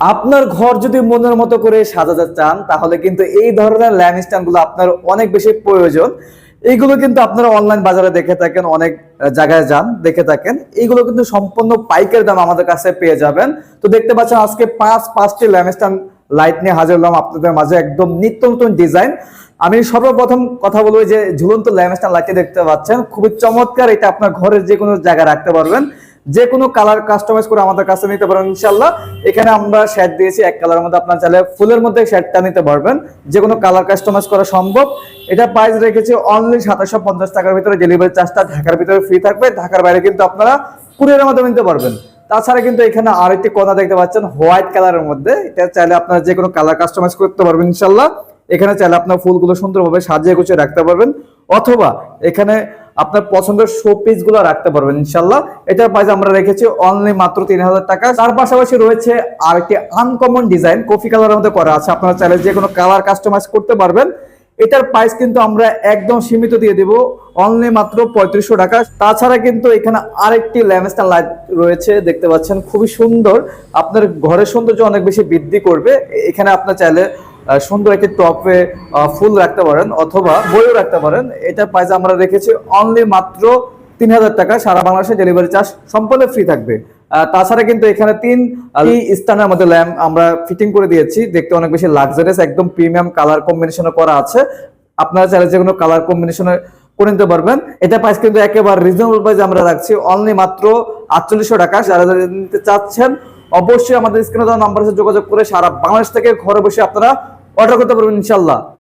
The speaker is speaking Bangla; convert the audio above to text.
আপনার ঘর যদি মনের মতো করে সাজাতে চান, তাহলে কিন্তু এই ধরনের ল্যাম্প স্ট্যান্ডগুলো আপনার অনেক বেশি প্রয়োজন। এইগুলো কিন্তু আপনারা অনলাইন বাজারে দেখে থাকেন, অনেক জায়গায় যান, দেখে থাকেন। এইগুলো কিন্তু সম্পূর্ণ পাইকারি দাম আমাদের কাছে পেয়ে যাবেন। তো দেখতে পাচ্ছেন আজকে পাঁচ, পাঁচটি ল্যাম্প স্ট্যান্ড লাইট নিয়ে হাজির হলাম আপনাদের মাঝে, একদম নিত্য নতুন ডিজাইন আমি সর্বপ্রথম কথা বলব যে ঝুলন্ত ল্যাম্প স্ট্যান্ড লাইটটি দেখতে পাচ্ছেন। খুবই চমৎকার, এটা আপনার ঘরের যে কোনো জায়গায় রাখতে পারবেন। যে কোনো কালার কাস্টমাইজ করে আমাদের কাছে নিতে পারবেন ইনশাল্লাহ এখানে আমরা শেড দিয়েছি, এক কালারের মধ্যে আপনার চাইলে ফুলের মধ্যে শেডটা নিতে পারবেন। যে কোনো কালার কাস্টমাইজ করা সম্ভব। এটা প্রাইস রেখেছি অনলি সাতাশশো পঞ্চাশ টাকার ভিতরে ডেলিভারি চার্জটা ঢাকার ভিতরে ফ্রি থাকবে। ঢাকার বাইরে কিন্তু আপনারা কুরিয়ারের মাধ্যমে নিতে পারবেন। তাছাড়া কিন্তু এখানে আরেকটি কথা দেখতে পাচ্ছেন হোয়াইট কালারের মধ্যে। এটা চাইলে আপনারা যে কোনো কালার কাস্টমাইজ করতে পারবেন ইনশাল্লাহ এখানে চাইলে আপনার ফুলগুলো সুন্দরভাবে সাজিয়ে গুছিয়ে রাখতে পারবেন। অথবা এখানে আপনার পছন্দের শো পিসগুলো রাখতে পারবেন, ইনশাল্লাহ। এটার প্রাইস আমরা রেখেছি অনলি মাত্র তিন হাজার টাকা। তার পাশাপাশি রয়েছে আর একটি আনকমন ডিজাইন কফি কালারের মধ্যে করা আছে। আপনারা চাইলে যে কোনো কালার কাস্টমাইজ করতে পারবেন। এটার প্রাইস কিন্তু আমরা একদম সীমিত দিয়ে দিব অনলি মাত্র পঁয়ত্রিশশো টাকা। তাছাড়া কিন্তু এখানে আরেকটি ল্যাম্পস্টার লাইট রয়েছে, দেখতে পাচ্ছেন, খুবই সুন্দর। আপনার ঘরের সৌন্দর্য অনেক বেশি বৃদ্ধি করবে। এখানে আপনার চাইলে সুন্দর একটি টপে ফুল রাখতে পারেন অথবা বইও রাখতে পারেন। এটার প্রাইস আমরা রেখেছি অনলি মাত্র তিন হাজার টাকা। সারা বাংলাদেশে ডেলিভারি চার্জ সম্পূর্ণ ফ্রি থাকবে। তাছাড়া কিন্তু এখানে তিন স্থানের মধ্যে ল্যাম্প আমরা ফিটিং করে দিয়েছি। দেখতে অনেক বেশি লাক্সারিয়াস একদম প্রিমিয়াম কালার কম্বিনেশনে করা আছে। আপনারা চাইলে যে কোনো কালার কম্বিনেশনে করে নিতে পারবেন। এটা প্রাইস কিন্তু একেবারে রিজনেবল প্রাইস আমরা রাখছি। অনলি মাত্র আটচল্লিশশো টাকা। যারা নিতে চাচ্ছেন অবশ্যই আমাদের স্ক্রিনে দেওয়া সাথে যোগাযোগ করে সারা বাংলাদেশ থেকে ঘরে বসে আপনারা অর্ডার করতে পারবেন ইনশাল্লাহ